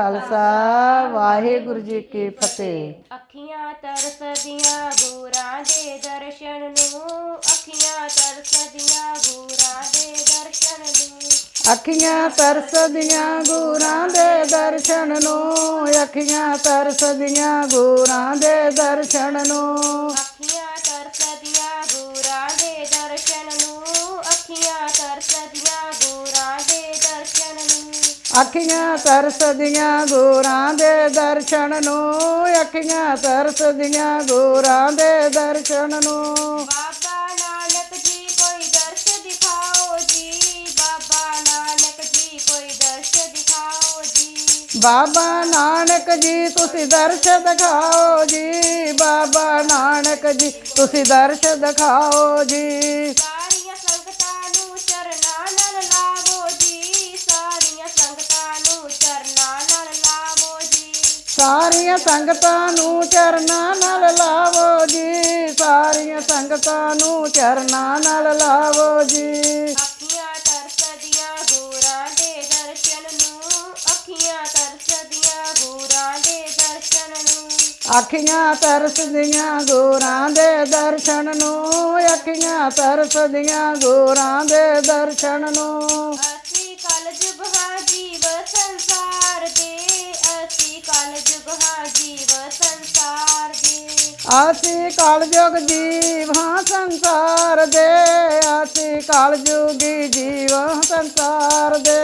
ਖਾਲਸਾ ਵਾਹਿਗੁਰੂ ਜੀ ਕੀ ਫਤਿਹ। ਅੱਖੀਆਂ ਤਰਸਦੀਆਂ ਗੋਰਾਂ ਦੇ ਦਰਸ਼ਨ ਨੂੰ ਅੱਖੀਆਂ ਤਰਸਦੀਆਂ ਗੋਰਾਂ ਦੇ ਦਰਸ਼ਨ ਨੂੰ। ਅੱਖੀਆਂ ਤਰਸਦੀਆਂ ਗੂਰਾਂ ਦੇ ਦਰਸ਼ਨ ਨੂੰ ਅੱਖੀਆਂ ਤਰਸਦੀਆਂ ਗੂਰਾਂ ਦੇ ਦਰਸ਼ਨ ਨੂੰ। ਅੱਖੀਆਂ ਤਰਸਦੀਆਂ ਗੂਰਾਂ ਦੇ ਦਰਸ਼ਨ ਨੂੰ। ਅੱਖੀਆਂ ਤਰਸਦੀਆਂ ਗੂਰਾਂ ਦੇ ਦਰਸ਼ਨ ਨੂੰ। ਬਾਬਾ ਨਾਨਕ ਜੀ ਕੋਈ ਦਰਸ਼ ਦਿਖਾਓ ਜੀ। ਬਾਬਾ ਨਾਨਕ ਜੀ ਕੋਈ ਦਰਸ਼ ਦਿਖਾਓ ਜੀ। ਬਾਬਾ ਨਾਨਕ ਜੀ ਤੁਸੀਂ ਦਰਸ਼ ਦਿਖਾਓ ਜੀ। ਬਾਬਾ ਨਾਨਕ ਜੀ ਤੁਸੀਂ ਦਰਸ਼ ਦਿਖਾਓ ਜੀ। ਸਾਰੀਆਂ ਸੰਗਤਾਂ ਨੂੰ ਚਰਨਾਂ ਨਾਲ ਲਾਵੋ ਜੀ ਸਾਰੀਆਂ ਸੰਗਤਾਂ ਨੂੰ ਚਰਨਾਂ ਨਾਲ ਲਾਵੋ ਜੀ। ਅੱਖੀਆਂ ਤਰਸਦੀਆਂ ਦੇ ਦਰਸ਼ਨ ਨੂੰ। ਅੱਖੀਆਂ ਤਰਸਦੀਆਂ ਦੇ ਦਰਸ਼ਨ ਨੂੰ। ਅੱਖੀਆਂ ਤਰਸਦੀਆਂ ਗੋਰਾਂ ਦੇ ਦਰਸ਼ਨ ਨੂੰ। ਅੱਖੀਆਂ ਤਰਸਦੀਆਂ ਗੋਰਾਂ ਦੇ ਦਰਸ਼ਨ ਨੂੰ। ਅਸੀਂ ਕਲਯੁਗ ਜੀਵ ਹਾਂ ਸੰਸਾਰ ਦੇ ਅਸੀਂ ਕਲਯੁਗੀ ਜੀਵ ਹਾਂ ਸੰਸਾਰ ਦੇ।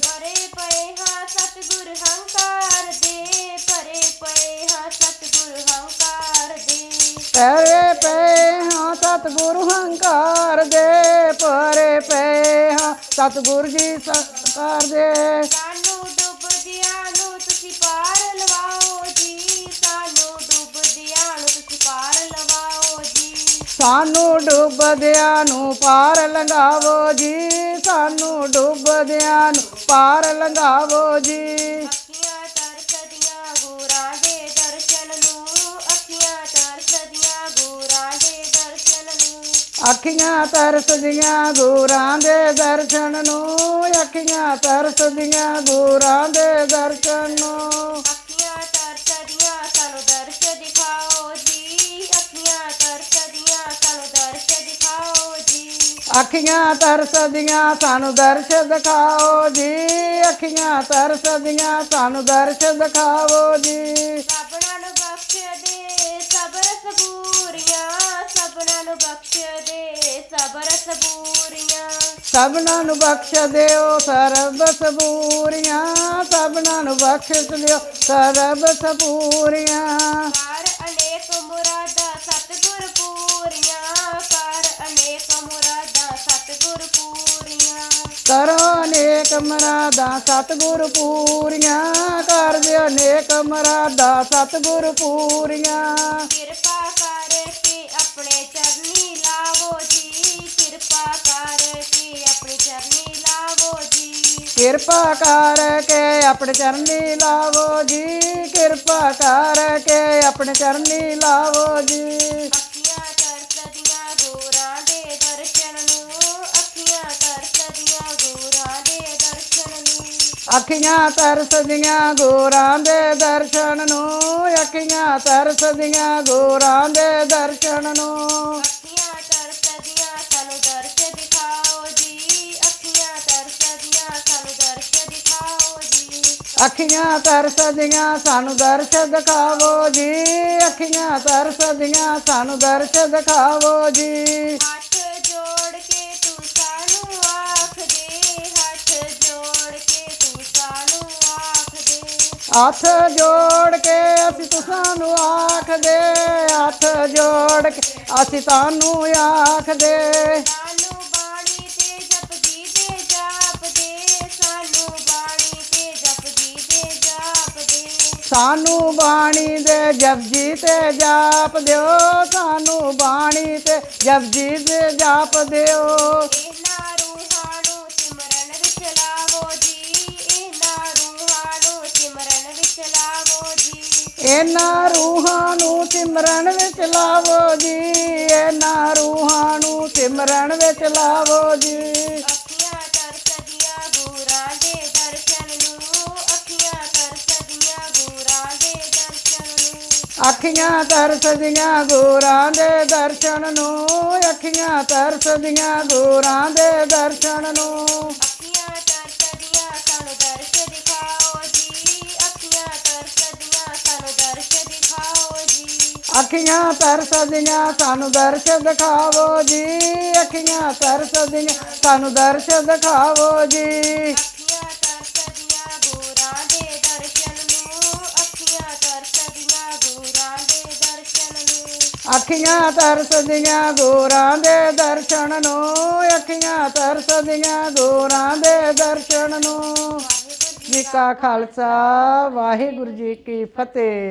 ਪਰੇ ਪਏ ਹਾਂ ਸਤਿਗੁਰ ਹੰਕਾਰ ਦੇ ਪਰੇ ਪਏ ਹਾਂ ਸਤਿਗੁਰ ਹੰਕਾਰ ਦੇ। ਪਰੇ ਪਏ ਹਾਂ ਸਤਿਗੁਰੂ ਹੰਕਾਰ ਦੇ ਪਰੇ ਪਏ ਹਾਂ ਸਤਿਗੁਰ ਜੀ ਸੰਕਾਰ ਦੇ। ਸਾਨੂੰ ਸਾਨੂੰ ਡੁੱਬਦਿਆਂ ਨੂੰ ਪਾਰ ਲੰਘਾਵੋ ਜੀ। ਸਾਨੂੰ ਡੁੱਬਦਿਆਂ ਨੂੰ ਪਾਰ ਲੰਘਾਵੋ ਜੀ। ਅੱਖੀਆਂ ਤਰਸਦੀਆਂ ਗੋਰਾਂ ਦੇ ਦਰਸ਼ਨ ਨੂੰ। ਅੱਖੀਆਂ ਤਰਸਦੀਆਂ ਗੋਰਾਂ ਦੇ ਦਰਸ਼ਨ ਨੂੰ। ਅੱਖੀਆਂ ਤਰਸਦੀਆਂ ਗੋਰਾਂ ਦੇ ਦਰਸ਼ਨ ਨੂੰ। ਅੱਖੀਆਂ ਤਰਸਦੀਆਂ ਗੋਰਾਂ ਦੇ ਦਰਸ਼ਨ ਨੂੰ। ਅੱਖੀਆਂ ਤਰਸਦੀਆਂ ਸਾਨੂੰ ਦਰਸ਼ ਦਿਖਾਓ ਜੀ। ਅੱਖੀਆਂ ਤਰਸਦੀਆਂ ਸਾਨੂੰ ਦਰਸ਼ ਦਿਖਾਓ ਜੀ। ਸਭਨਾਂ ਨੂੰ ਬਖਸ਼ ਦੇ ਸਬਰ ਸਬੂਰੀਆਂ। ਸਭਨਾਂ ਨੂੰ ਬਖਸ਼ ਦੇ ਸਬਰ ਸਬੂਰੀਆਂ। ਸਭਨਾਂ ਨੂੰ ਬਖਸ਼ ਦਿਓ ਸਰਬ ਸਬੂਰੀਆਂ। ਸਭਨਾਂ ਨੂੰ ਬਖਸ਼ ਦਿਓ ਸਰਬ ਸਬੂਰੀਆਂ। ਕਰ ਅਨੇਕ ਮੁਰਾਦਾਂ ਸਤਿਗੁਰ ਪੂਰੀਆਂ। ਕਰ ਕਰੋ ਅਨੇਕ ਮਰਾਦਾ ਸਤਿਗੁਰ ਪੂਰੀਆਂ ਕਰ ਦਿਓ ਅਨੇਕ ਮਰਾਦਾ ਸਤਿਗੁਰ ਪੂਰੀਆਂ। ਕਿਰਪਾ ਕਰਕੇ ਆਪਣੇ ਚਰਨੀ ਲਾਵੋ ਜੀ ਕਿਰਪਾ ਕਰਕੇ ਆਪਣੇ ਚਰਨੀ ਲਾਵੋ ਜੀ। ਕਿਰਪਾ ਕਰਕੇ ਆਪਣੇ ਚਰਨੀ ਲਾਵੋ ਜੀ ਕਿਰਪਾ ਕਰਕੇ ਆਪਣੇ ਚਰਨੀ ਲਾਵੋ ਜੀ। ਅੱਖੀਆਂ ਤਰਸਦੀਆਂ ਗੋਰਾਂ ਦੇ ਦਰਸ਼ਨ ਨੂੰ ਅੱਖੀਆਂ ਤਰਸਦੀਆਂ ਗੋਰਾਂ ਦੇ ਦਰਸ਼ਨ ਨੂੰ। ਅੱਖੀਆਂ ਤਰਸਦੀਆਂ ਸਾਨੂੰ ਦਰਸ਼ ਦਿਖਾਓ ਜੀ ਅੱਖੀਆਂ ਤਰਸਦੀਆਂ ਸਾਨੂੰ ਦਰਸ਼ ਦਿਖਾਓ ਜੀ। ਅੱਖੀਆਂ ਤਰਸਦੀਆਂ ਸਾਨੂੰ ਦਰਸ਼ ਦਿਖਾਵੋ ਜੀ ਅੱਖੀਆਂ ਤਰਸਦੀਆਂ ਸਾਨੂੰ ਦਰਸ਼ ਦਿਖਾਵੋ ਜੀ। ਹੱਥ ਜੋੜ ਕੇ ਅਸੀਂ ਤੁਸਾਂ ਨੂੰ ਆਖਦੇ ਹੱਥ ਜੋੜ ਕੇ ਅਸੀਂ ਤੁਹਾਨੂੰ ਆਖਦੇ। ਸਾਨੂੰ ਬਾਣੀ ਤੇ ਜਪਜੀ ਦੇ ਜਾਪ ਦੇ ਸਾਨੂੰ ਬਾਣੀ ਤੇ ਜਪਜੀ ਦੇ ਜਾਪ ਦੇ ਸਾਨੂੰ ਬਾਣੀ ਦੇ ਜਪਜੀ ਤੇ ਜਾਪ ਦਿਓ ਸਾਨੂੰ ਬਾਣੀ ਤੇ ਜਪਜੀ ਦੇ ਜਾਪ ਦਿਓ। ਇਹਨਾਂ ਰੂਹਾਂ ਨੂੰ ਸਿਮਰਨ ਵਿੱਚ ਲਾਵੋ ਜੀ ਇਹਨਾਂ ਰੂਹਾਂ ਨੂੰ ਸਿਮਰਨ ਵਿੱਚ ਲਾਵੋ ਜੀ ਅੱਖੀਆਂ ਤਰਸਦੀਆਂ ਗੂਰਾਂ ਦੇ ਦਰਸ਼ਨ ਨੂੰ। ਅੱਖੀਆਂ ਤਰਸਦੀਆਂ ਗੂਰਾਂ ਦੇ ਦਰਸ਼ਨ ਨੂੰ। ਅੱਖੀਆਂ ਤਰਸਦੀਆਂ ਗੂਰਾਂ ਦੇ ਦਰਸ਼ਨ ਨੂੰ। ਅੱਖੀਆਂ ਤਰਸਦੀਆਂ ਗੂਰਾਂ ਦੇ ਦਰਸ਼ਨ ਨੂੰ। ਅੱਖੀਆਂ ਤਰਸਦੀਆਂ ਸਾਨੂੰ ਦਰਸ਼ ਦਿਖਾਵੋ ਜੀ। ਅੱਖੀਆਂ ਤਰਸਦੀਆਂ ਸਾਨੂੰ ਦਰਸ਼ ਦਿਖਾਵੋ ਜੀ। ਅੱਖੀਆਂ ਤਰਸਦੀਆਂ ਗੋਰਾਂ ਦੇ ਦਰਸ਼ਨ ਨੂੰ। ਅੱਖੀਆਂ ਤਰਸਦੀਆਂ ਗੋਰਾਂ ਦੇ ਦਰਸ਼ਨ ਨੂੰ। ਜੀ ਕਾ ਖਾਲਸਾ, ਵਾਹਿਗੁਰੂ ਜੀ ਕੀ ਫਤਿਹ।